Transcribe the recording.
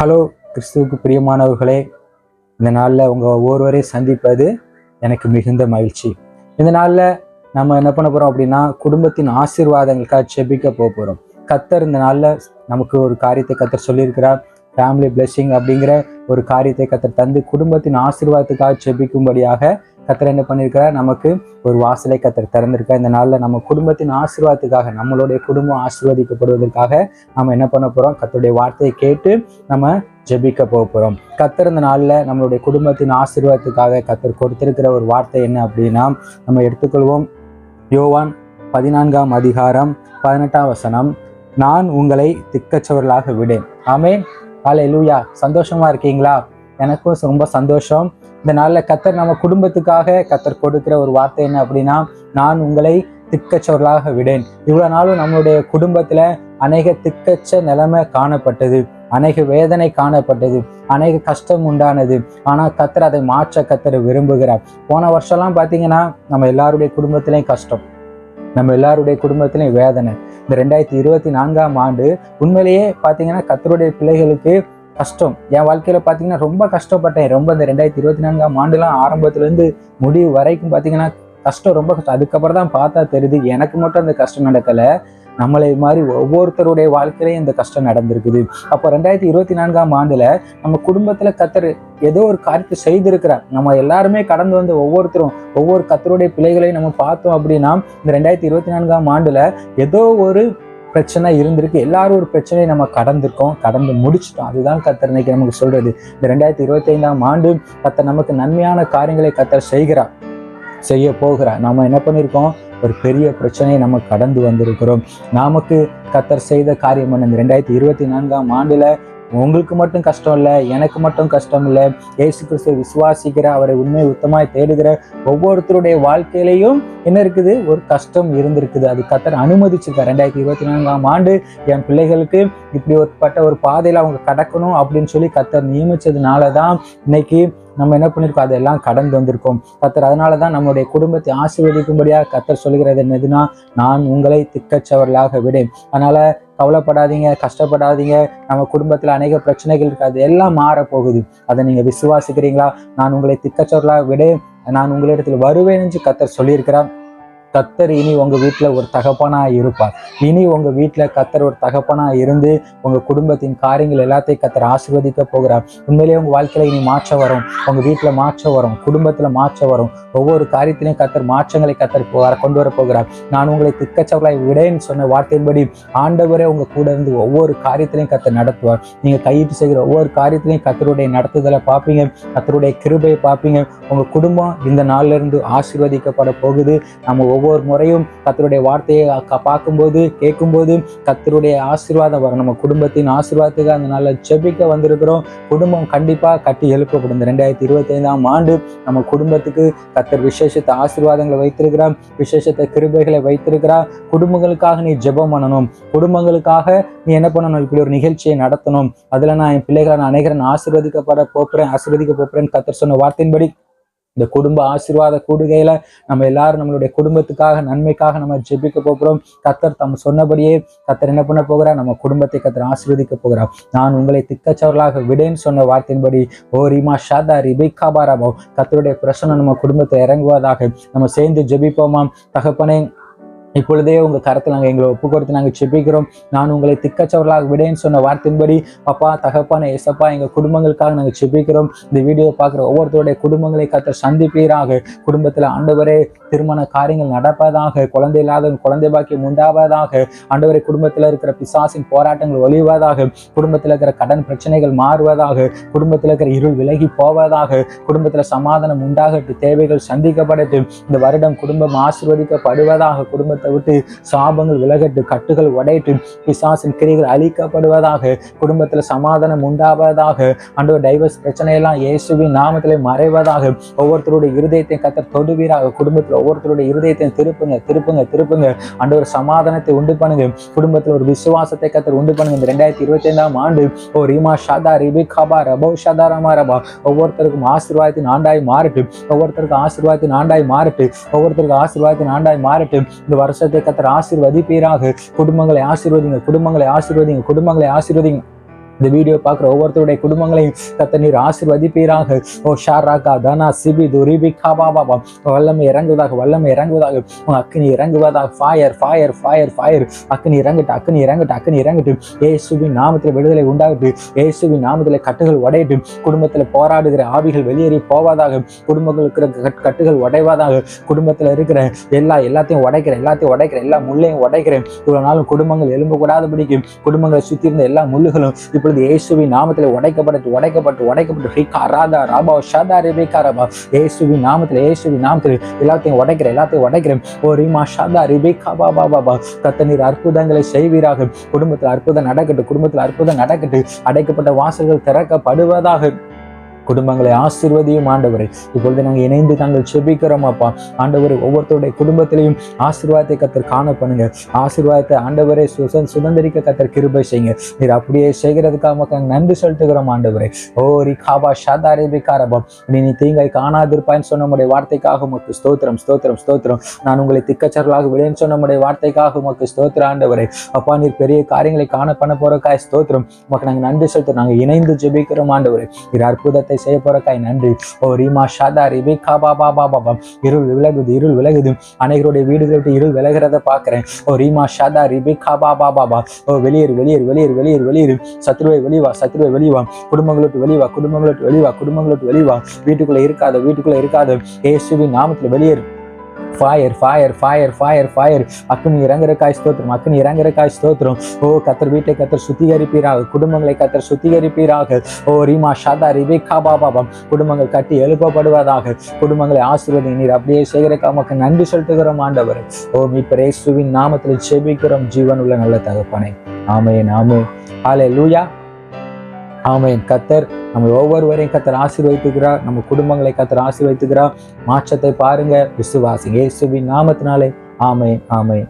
Hello கிறிஸ்துவுக்கு பிரியமானவர்களே இந்த நாளில் உங்கள் ஒவ்வொருவரையும் சந்திப்பது எனக்கு மிகுந்த மகிழ்ச்சி. இந்த நாளில் நம்ம என்ன பண்ண போகிறோம் அப்படின்னா குடும்பத்தின் ஆசீர்வாதங்களுக்காக செபிக்க போக போகிறோம் கத்தர் இந்த நாளில் நமக்கு ஒரு காரியத்தை கத்தர் சொல்லியிருக்கிறார். ஃபேமிலி blessing அப்படிங்கிற ஒரு காரியத்தை கத்தர் தந்து குடும்பத்தின் ஆசீர்வாதத்துக்காக செபிக்கும்படியாக கத்தர் என்ன பண்ணியிருக்கிறார்? நமக்கு ஒரு வாசலை கத்தர் திறந்திருக்கார். இந்த நாளில் நம்ம குடும்பத்தின் ஆசீர்வாதத்துக்காக நம்மளுடைய குடும்பம் ஆசீர்வதிக்கப்படுவதற்காக நம்ம என்ன பண்ண போகிறோம் கத்தருடைய வார்த்தையை கேட்டு நம்ம ஜெபிக்க போக போகிறோம் கத்தர் இந்த நாளில் நம்மளுடைய குடும்பத்தின் ஆசீர்வாதத்துக்காக கத்தர் கொடுத்திருக்கிற ஒரு வார்த்தை என்ன அப்படின்னா நம்ம எடுத்துக்கொள்வோம். யோவான் பதினான்காம் அதிகாரம் பதினெட்டாம் வசனம் நான் உங்களை திக்கச்சவர்களாக விடேன். ஆமே காலை லூயா சந்தோஷமா இருக்கீங்களா? எனக்கும் ரொம்ப சந்தோஷம். இந்த நாளில் கத்தர் நம்ம குடும்பத்துக்காக கத்தர் கொடுக்கிற ஒரு வார்த்தை என்ன அப்படின்னா நான் உங்களை திக்கச்சொருளாக விடேன். இவ்வளோ நாளும் நம்மளுடைய குடும்பத்தில் அநேக திக்கச்ச நிலைமை காணப்பட்டது. அநேக வேதனை காணப்பட்டது. அநேக கஷ்டம் உண்டானது. ஆனால் கத்தர் அதை மாற்ற கத்தர் விரும்புகிறார். போன வருஷம்லாம் பார்த்தீங்கன்னா நம்ம எல்லாருடைய குடும்பத்திலையும் கஷ்டம். நம்ம எல்லாருடைய குடும்பத்திலையும் வேதனை. இந்த ரெண்டாயிரத்தி இருபத்தி நான்காம் ஆண்டு உண்மையிலேயே பார்த்தீங்கன்னா கத்தருடைய பிள்ளைகளுக்கு கஷ்டம். என் வாழ்க்கையில் பார்த்தீங்கன்னா ரொம்ப கஷ்டப்பட்டேன். ரொம்ப இந்த ரெண்டாயிரத்தி இருபத்தி நான்காம் ஆண்டுலாம் ஆரம்பத்துலேருந்து முடிவு வரைக்கும் பார்த்தீங்கன்னா கஷ்டம் ரொம்ப கஷ்டம். அதுக்கப்புறம் தான் பார்த்தா தெரியுது எனக்கு மட்டும் அந்த கஷ்டம் நடக்கலை. நம்மளை மாதிரி ஒவ்வொருத்தருடைய வாழ்க்கையிலையும் இந்த கஷ்டம் நடந்திருக்குது. அப்போ ரெண்டாயிரத்தி இருபத்தி நான்காம் ஆண்டில் நம்ம குடும்பத்தில் கத்தர் ஏதோ ஒரு காரியத்தை செய்திருக்கிறார். நம்ம எல்லாருமே கடந்து வந்த ஒவ்வொருத்தரும் ஒவ்வொரு கத்தருடைய பிள்ளைகளையும் நம்ம பார்த்தோம் அப்படின்னா இந்த ரெண்டாயிரத்தி இருபத்தி நான்காம் ஆண்டில் ஏதோ ஒரு பிரச்சனை இருந்திருக்கு. எல்லாரும் ஒரு பிரச்சனையை நம்ம கடந்திருக்கோம் கடந்து முடிச்சிட்டோம். அதுதான் கத்தர் இன்னைக்கு நமக்கு சொல்றது. இந்த ரெண்டாயிரத்தி இருபத்தி ஐந்தாம் ஆண்டு கத்தர் நமக்கு நன்மையான காரியங்களை கத்தர் செய்கிறார் செய்ய போகிறார். நாம என்ன பண்ணியிருக்கோம்? ஒரு பெரிய பிரச்சனையை நம்ம கடந்து வந்திருக்கிறோம். நமக்கு கத்தர் செய்த காரியம் என்ன? இந்த ரெண்டாயிரத்தி இருபத்தி நான்காம் ஆண்டுல உங்களுக்கு மட்டும் கஷ்டம் இல்லை எனக்கு மட்டும் கஷ்டம் இல்லை. இயேசு கிறிஸ்துவை விசுவாசிக்கிற அவரை உண்மை உத்தமாய் தேடுகிற ஒவ்வொருத்தருடைய வாழ்க்கையிலையும் என்ன இருக்குது? ஒரு கஷ்டம் இருந்திருக்குது. அது கத்தர் அனுமதிச்சிருக்கார். ரெண்டாயிரத்தி இருபத்தி நான்காம் ஆண்டு என் பிள்ளைகளுக்கு இப்படி ஒருப்பட்ட ஒரு பாதையில் அவங்க கடக்கணும் அப்படின்னு சொல்லி கத்தர் நியமிச்சதுனால தான் இன்னைக்கு நம்ம என்ன பண்ணியிருக்கோம்? அதெல்லாம் கடந்து வந்திருக்கோம். கத்தர் அதனால தான் நம்மளுடைய குடும்பத்தை ஆசீர்வதிக்கும்படியாக கத்தர் சொல்கிறது என்னதுன்னா நான் உங்களை திக்கச்சவர்களாக விடேன். அதனால கவலைப்படாதீங்க கஷ்டப்படாதீங்க. நம்ம குடும்பத்தில் அநேக பிரச்சனைகள் இருக்காது. எல்லாம் மாறப்போகுது. போகுது அதை நீங்கள் விசுவாசிக்கிறீங்களா? நான் உங்களை திக்கச்சொருளாக விட நான் உங்களிடத்தில் வருவேன் என்று கத்தர் சொல்லியிருக்கிறார். கத்தர் இனி உங்க வீட்டுல ஒரு தகப்பனா இருப்பார். இனி உங்க வீட்டுல கத்தர் ஒரு தகப்பனா இருந்து உங்க குடும்பத்தின் காரியங்கள் எல்லாத்தையும் கத்தர் ஆசீர்வதிக்க போகிறார். உண்மையிலேயே உங்க வாழ்க்கையில இனி மாற்றம் வரும். உங்க வீட்டுல மாற்றம் வரும். குடும்பத்துல மாற்றம் வரும். ஒவ்வொரு காரியத்திலையும் கத்தர் மாற்றங்களை கத்தர் கொண்டு வர போகிறார். நான் உங்களை திக்கச்சவர்களாய் விடேன்னு சொன்ன வார்த்தையின்படி ஆண்டவரே உங்க கூட இருந்து ஒவ்வொரு காரியத்திலையும் கத்தர் நடத்துவார். நீங்க கையிட்டு செய்கிற ஒவ்வொரு காரியத்திலையும் கத்தருடைய நடத்துதலை பார்ப்பீங்க. கத்தருடைய கிருபையை பார்ப்பீங்க. உங்க குடும்பம் இந்த நாள்ல இருந்து ஆசீர்வதிக்கப்பட போகுது. நம்ம ஒவ்வொரு முறையும் கத்தருடைய வார்த்தையை பார்க்கும்போது கேட்கும்போது கத்தருடைய ஆசீர்வாதம் வரும். நம்ம குடும்பத்தின் ஆசீர்வாதத்துக்கு அந்த நாளில் செபிக்க வந்திருக்கிறோம். குடும்பம் கண்டிப்பாக கட்டி எழுப்பப்படும். இந்த ரெண்டாயிரத்தி இருபத்தி ஐந்தாம் ஆண்டு நம்ம குடும்பத்துக்கு கத்தர் விசேஷத்தை ஆசீர்வாதங்களை வைத்திருக்கிறார். விசேஷத்தை கிருபைகளை வைத்திருக்கிறார். குடும்பங்களுக்காக நீ ஜெபம் பண்ணணும். குடும்பங்களுக்காக நீ என்ன பண்ணணும்? இப்படி ஒரு நிகழ்ச்சியை நடத்தணும். அதில் நான் என் பிள்ளைகளை நான் அனைகரன் ஆசீர்வதிக்கப்பட போகிறேன் ஆசீர்வதிக்க போகிறேன். கத்தர் சொன்ன வார்த்தையின்படி இந்த குடும்ப ஆசீர்வாத கூடுகையில நம்ம எல்லாரும் நம்மளுடைய குடும்பத்துக்காக நன்மைக்காக நம்ம ஜெபிக்க போகிறோம். கத்தர் தம் சொன்னபடியே கத்தர் என்ன பண்ண போகிறார்? நம்ம குடும்பத்தை கத்தர் ஆசீர்வதிக்க போகிறார். நான் உங்களை திக்கச்சவர்களாக விடேன்னு சொன்ன வார்த்தையின்படி ஓ ரீமா ஷாதா ரிபிகா பாராபோ கத்தருடைய பிரசனம் நம்ம குடும்பத்தை இறங்குவதாக நம்ம சேர்ந்து ஜெபிப்போமாம். தகப்பனே இப்பொழுதே உங்க கரத்தில் நாங்கள் எங்களை ஒப்பு கொடுத்து நாங்கள் செபிக்கிறோம் நான் உங்களை திக்கச்சவர்களாக விடேன்னு சொன்ன வார்த்தையின்படி அப்பா தகப்பான ஏசப்பா எங்கள் குடும்பங்களுக்காக நாங்கள் செபிக்கிறோம் இந்த வீடியோவை பார்க்குற ஒவ்வொருத்தருடைய குடும்பங்களை கத்த சந்திப்பீராக. குடும்பத்தில் ஆண்டவரே திருமண காரியங்கள் நடப்பதாக குழந்தை இல்லாத குழந்தை பாக்கியம் உண்டாவதாக ஆண்டவரை குடும்பத்தில் இருக்கிற பிசாசின் போராட்டங்கள் ஒழிவதாக குடும்பத்தில் இருக்கிற கடன் பிரச்சனைகள் மாறுவதாக குடும்பத்தில் இருக்கிற இருள் விலகி போவதாக குடும்பத்தில் சமாதானம் உண்டாகட்டு தேவைகள் சந்திக்கப்படட்டு இந்த வருடம் குடும்பம் ஆசிர்வதிக்கப்படுவதாக குடும்பத்தில் குடும்பத்தை விட்டு சாபங்கள் விலகட்டு கட்டுகள் உடையட்டு பிசாசின் கிரிகள் அழிக்கப்படுவதாக குடும்பத்தில் சமாதானம் உண்டாவதாக ஆண்டவர் டைவர்ஸ் பிரச்சனையெல்லாம் இயேசுவின் நாமத்திலே மறைவதாக ஒவ்வொருத்தருடைய இருதயத்தையும் கத்தர் தொடுவீராக. குடும்பத்தில் ஒவ்வொருத்தருடைய இருதயத்தையும் திருப்புங்க திருப்புங்க திருப்புங்க. ஆண்டவர் சமாதானத்தை உண்டு பண்ணுங்க. குடும்பத்தில் ஒரு விசுவாசத்தை கத்தர் உண்டு பண்ணுங்க. இந்த ரெண்டாயிரத்தி இருபத்தி ஐந்தாம் ஆண்டு ஓ ரீமா ஷாதா ரிபி கபா ரபோ ஷாதா ரமா ரபா. ஒவ்வொருத்தருக்கும் ஆசீர்வாதத்தின் ஆண்டாய் மாறட்டு ஒவ்வொருத்தருக்கும் ஆசீர்வாதத்தின் ஆண்டாய் மாறட்டு ஒவ்வொருத்தருக்கும் ஆசீர்வாதத்தின் ஆண்டாய் மாறட்டு இந்த வருஷத்தை கத்திர ஆசீர்வதிப்பீராக. குடும்பங்களை ஆசீர்வதிங்க குடும்பங்களை ஆசீர்வதிங்க குடும்பங்களை ஆசீர்வதிங்க. இந்த வீடியோ பார்க்குற ஒவ்வொருத்தருடைய குடும்பங்களையும் கத்த நீர் ஆசிர்வதிப்பீராக. ஓ ஷாராகா தனா சிபி துரிபி பாபா வல்லமை இறங்குவதாக வல்லமை இறங்குவதாக. உங்க இறங்குவதாக. ஃபயர் ஃபயர் ஃபயர் ஃபயர் அக்னி இறங்கட்டு அக்னி இறங்கட்டு அக்னி இறங்கட்டு ஏசுவின் நாமத்தில் விடுதலை உண்டாகட்டு ஏசுவின் நாமத்தில் கட்டுகள் உடையட்டு குடும்பத்தில் போராடுகிற ஆவிகள் வெளியேறி போவதாக. குடும்பங்கள் இருக்கிற கட்டுகள் உடைவதாக. குடும்பத்தில் இருக்கிற எல்லா எல்லாத்தையும் உடைக்கிறேன் எல்லாத்தையும் உடைக்கிறேன் எல்லா முள்ளையும் உடைக்கிறேன். இவ்வளவு நாளும் குடும்பங்கள் எலும்பு குடும்பங்களை சுத்தி இருந்த எல்லா முள்ளுகளும் இப்பொழுது இயேசுவின் நாமத்தில் உடைக்கப்பட்டு உடைக்கப்பட்டு உடைக்கப்பட்டு ஹிகா ராதா ராபா ஷாதா ரெபேகா ரபா. இயேசுவின் நாமத்தில் இயேசுவின் நாமத்தில் எல்லாத்தையும் உடைக்கிறேன் எல்லாத்தையும் உடைக்கிறேன். ஓ ரீமா ஷதா ரிபேகா பாபா பாபா கத்த நீர் அற்புதங்களை செய்வீராக. குடும்பத்தில் அற்புதம் நடக்கட்டும் குடும்பத்தில் அற்புதம் நடக்கட்டும். அடைக்கப்பட்ட வாசல்கள் திறக்கப்படுவதாக குடும்பங்களை ஆசிர்வதியும் ஆண்டவரை. இப்பொழுது நாங்கள் இணைந்து நாங்கள் செபிக்கிறோம் அப்பா. ஆண்டவர் ஒவ்வொருத்தருடைய குடும்பத்திலையும் ஆசீர்வாதத்தை கத்தர் காண பண்ணுங்க. ஆசீர்வாதத்தை ஆண்டவரை சுசன் சுதந்திரிக்க கத்தர் கிருபை செய்யுங்க. நீர் அப்படியே செய்கிறதுக்காக மக்கள் நன்றி செலுத்துகிறோம் ஆண்டவரை. ஓ ரி காபா ஷாதா ரேபிகாரபா நீ நீ தீங்கை காணாதிருப்பாய்ன்னு சொன்ன உடைய வார்த்தைக்காக உமக்கு ஸ்தோத்திரம் ஸ்தோத்திரம் ஸ்தோத்திரம். நான் உங்களை திக்கச்சர்களாக விளையன்னு சொன்ன உடைய வார்த்தைக்காக உமக்கு ஸ்தோத்திர ஆண்டவரை. அப்பா நீர் பெரிய காரியங்களை காண பண்ண போறக்காய் ஸ்தோத்திரம். உமக்கு நாங்கள் நன்றி செலுத்துறோம் நாங்கள் இணைந்து ஜெபிக்கிறோம் ஆண்டவரை. நீர் அற்புதத்தை செய்ய போறக்காய் நன்றி. ஓ ரீமா ஷாதா ரிபி காபா பாபா பாபா இருள் விலகுது இருள் விலகுது. அனைவருடைய வீடுகளை விட்டு இருள் விலகிறத பாக்குறேன் ஓ ரீமா ஷாதா ரிபி காபா பாபா பா ஓ வெளியேறு வெளியேறு வெளியேறு வெளியேறு வெளியேறு. சத்ருவை வெளிவா சத்ருவை வெளிவா. குடும்பங்களை விட்டு வெளிவா குடும்பங்களை விட்டு வெளிவா குடும்பங்களை விட்டு வெளிவா. வீட்டுக்குள்ள இருக்காத வீட்டுக்குள்ள இருக்காத. ஏசுவின் நாமத்துல வெளியேறு. Fire fire fire fire fire அக்குனி இறங்குற காய் ஸ்தோத்திரம் அக்குனி இறங்குற காய் ஸ்தோத்திரம். ஓ கத்தர் வீட்டை கத்தர் சுத்திகரிப்பீராக குடும்பங்களை கத்தர் சுத்திகரிப்பீராக. ஓ ரீமா ஷாதா ரிபே பாபாபம் குடும்பங்கள் கட்டி எழுப்பப்படுவதாக குடும்பங்களை ஆசீர்வதி நீர். அப்படியே சேகரிக்கா மக்கள் நன்றி செலுத்துகிறோம் ஆண்டவர். ஓ மீ பிரேசுவின் நாமத்தில் செபிக்கிறோம் ஜீவன் உள்ள நல்ல தகப்பனை. ஆமே நாமே ஹாலே லூயா ஆமேன். கத்தர் நம்ம ஒவ்வொருவரையும் கத்தர் ஆசீர்வதித்துக்கிறார். நம்ம குடும்பங்களை கத்தர் ஆசீர்வதித்துக்கிறார். மாற்றத்தை பாருங்க. விசுவாசி இயேசுவின் நாமத்தினாலே. ஆமை ஆமை